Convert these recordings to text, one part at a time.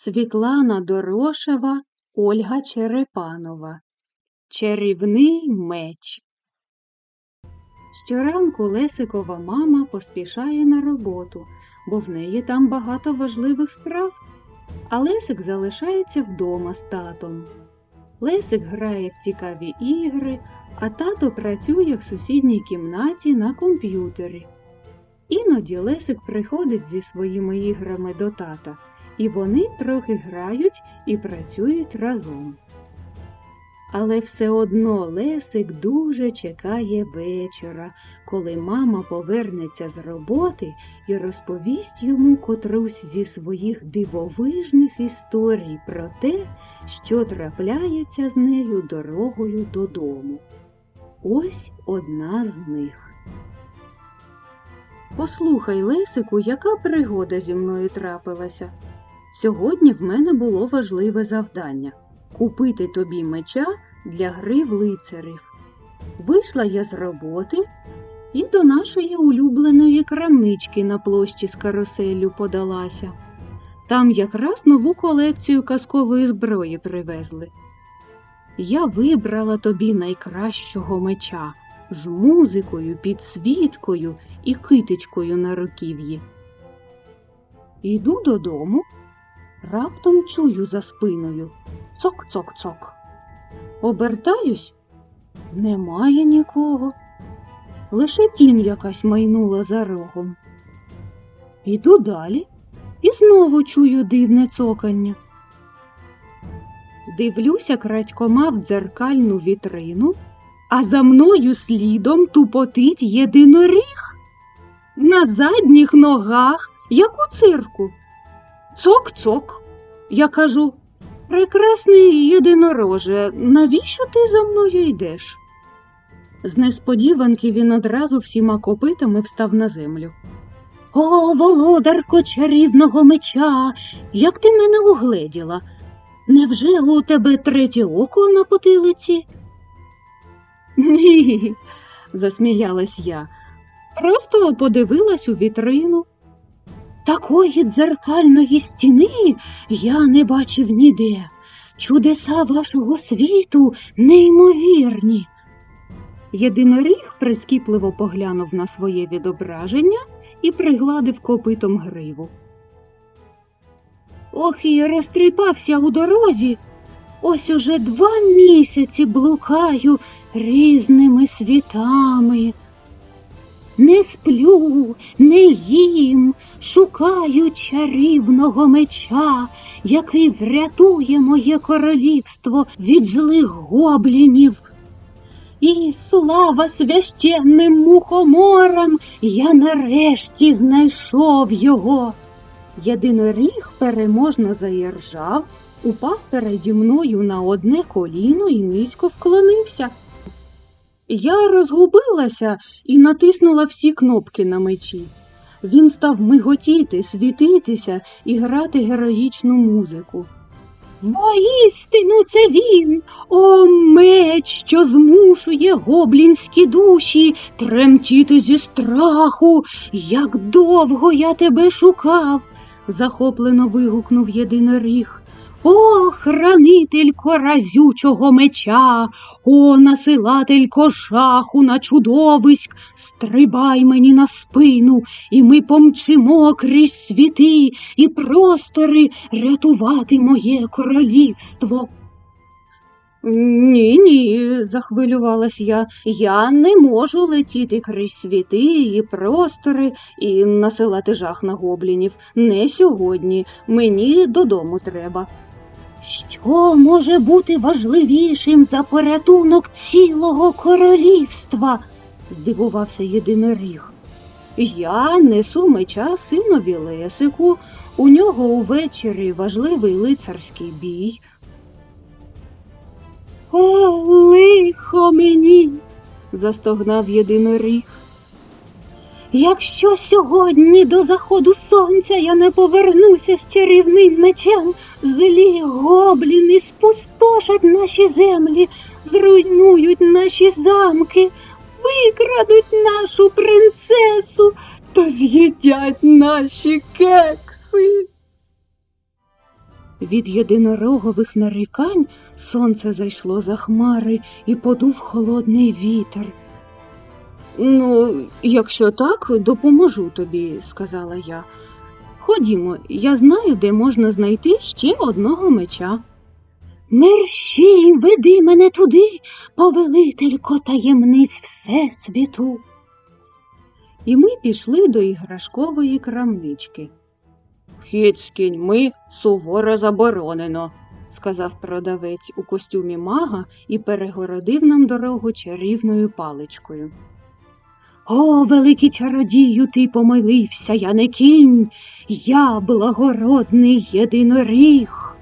Світлана Дорошева, Ольга Черепанова. Чарівний меч. Щоранку Лесикова мама поспішає на роботу, бо в неї там багато важливих справ. А Лесик залишається вдома з татом. Лесик грає в цікаві ігри, а тато працює в сусідній кімнаті на комп'ютері. Іноді Лесик приходить зі своїми іграми до тата, і вони трохи грають і працюють разом. Але все одно Лесик дуже чекає вечора, коли мама повернеться з роботи і розповість йому котрусь зі своїх дивовижних історій про те, що трапляється з нею дорогою додому. Ось одна з них. Послухай, Лесику, яка пригода зі мною трапилася. Сьогодні в мене було важливе завдання купити тобі меча для гри в лицарів. Вийшла я з роботи і до нашої улюбленої крамнички на площі з каруселю подалася. Там якраз нову колекцію казкової зброї привезли. Я вибрала тобі найкращого меча з музикою, підсвіткою і китичкою на руків'ї. Іду додому, раптом чую за спиною цок-цок-цок. Обертаюсь, немає нікого. Лише тінь якась майнула за рогом. Іду далі і знову чую дивне цокання. Дивлюся крадькома в дзеркальну вітрину, а за мною слідом тупотить єдиноріг. На задніх ногах, як у цирку. Цок-цок. Я кажу, прекрасний єдинороже, навіщо ти за мною йдеш? З несподіванки він одразу всіма копитами встав на землю. О, володарко чарівного меча, як ти мене угледіла? Невже у тебе третє око на потилиці? Ні, засміялась я. Просто подивилась у вітрину. Такої дзеркальної стіни я не бачив ніде. Чудеса вашого світу неймовірні. Єдиноріг прискіпливо поглянув на своє відображення і пригладив копитом гриву. Ох, і розтріпався у дорозі. Ось уже два місяці блукаю різними світами. Не сплю, не їм, шукаю чарівного меча, який врятує моє королівство від злих гоблінів. І слава священним мухоморам, я нарешті знайшов його. Єдиноріг переможно заіржав, упав переді мною на одне коліно і низько вклонився. Я розгубилася і натиснула всі кнопки на мечі. Він став миготіти, світитися і грати героїчну музику. Воістину це він, о меч, що змушує гоблінські душі тремтіти зі страху. Як довго я тебе шукав, захоплено вигукнув єдиноріг. О, хранителько разючого меча, о, насилателько жаху на чудовиськ, стрибай мені на спину, і ми помчимо крізь світи і простори рятувати моє королівство. Ні, ні, захвилювалась я. Я не можу летіти крізь світи і простори і насилати жах на гоблінів. Не сьогодні. Мені додому треба. Що може бути важливішим за порятунок цілого королівства? здивувався єдиноріг. Я несу меча синові Лесику, у нього увечері важливий лицарський бій. О, лихо мені, застогнав єдиноріг. Якщо сьогодні до заходу сонця я не повернуся з чарівним мечем, злі гобліни спустошать наші землі, зруйнують наші замки, викрадуть нашу принцесу та з'їдять наші кекси. Від єдинорогових нарікань сонце зайшло за хмари і подув холодний вітер. Ну, якщо так, допоможу тобі, сказала я. Ходімо, я знаю, де можна знайти ще одного меча. Мерщій, веди мене туди, повелителько таємниць Всесвіту. І ми пішли до іграшкової крамнички. Вхід з кіньми суворо заборонено, сказав продавець у костюмі мага і перегородив нам дорогу чарівною паличкою. О, великий чародію, ти помилився, я не кінь, я благородний єдиноріг,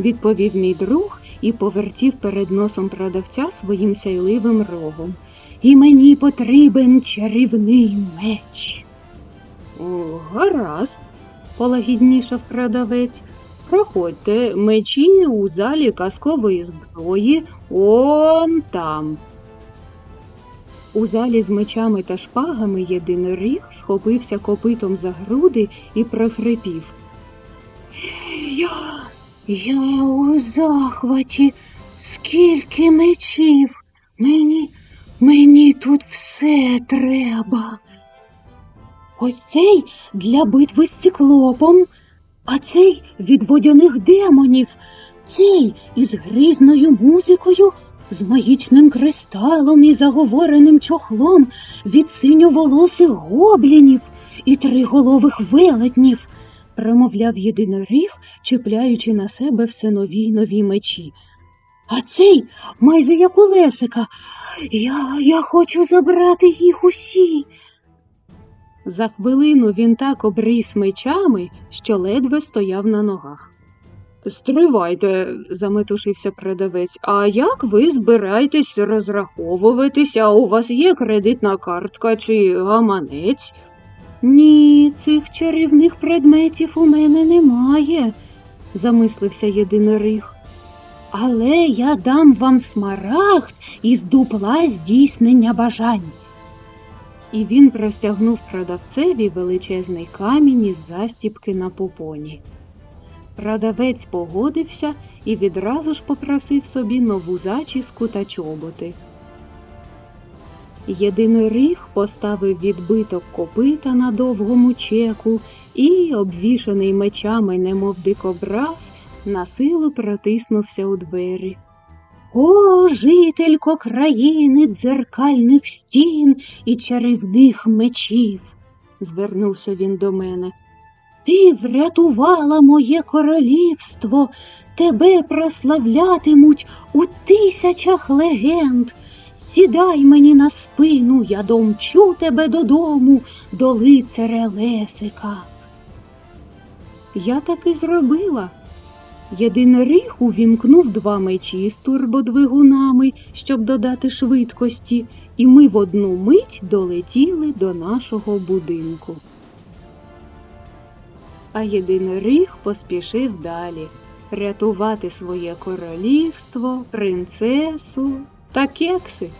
відповів мій друг і повертів перед носом продавця своїм сяйливим рогом. І мені потрібен чарівний меч. О, гаразд, полагіднішав продавець. Проходьте мечі у залі казкової зброї он там. У залі з мечами та шпагами єдиноріг схопився копитом за груди і прохрипів. Я, я у захваті, скільки мечів. Мені, мені тут все треба. Ось цей для битви з циклопом, а цей від водяних демонів, цей із грізною музикою, з магічним кристалом і заговореним чохлом від синьоволосих гоблінів і триголових велетнів, промовляв єдиноріг, чіпляючи на себе все нові й нові мечі. А цей майже як у Лесика. Я, я хочу забрати їх усі. За хвилину він так обріс мечами, що ледве стояв на ногах. Стривайте, заметушився продавець. А як ви збираєтесь розраховуватися? У вас є кредитна картка чи гаманець? Ні, цих чарівних предметів у мене немає, замислився єдиноріг. Але я дам вам смарагд із дупла здійснення бажань. І він простягнув продавцеві величезний камінь із застіпки на попоні. Продавець погодився і відразу ж попросив собі нову зачіску та чоботи. Єдиноріг поставив відбиток копита на довгому чеку і, обвішаний мечами, немов дикобраз, на силу протиснувся у двері. О, жителько країни дзеркальних стін і чарівних мечів, звернувся він до мене. Ти врятувала моє королівство, тебе прославлятимуть у тисячах легенд. Сідай мені на спину, я домчу тебе додому, до лицаря Лесика. Я так і зробила. Єдиноріг увімкнув два мечі з турбодвигунами, щоб додати швидкості, і ми в одну мить долетіли до нашого будинку. А єдиноріг поспішив далі рятувати своє королівство, принцесу та кекси.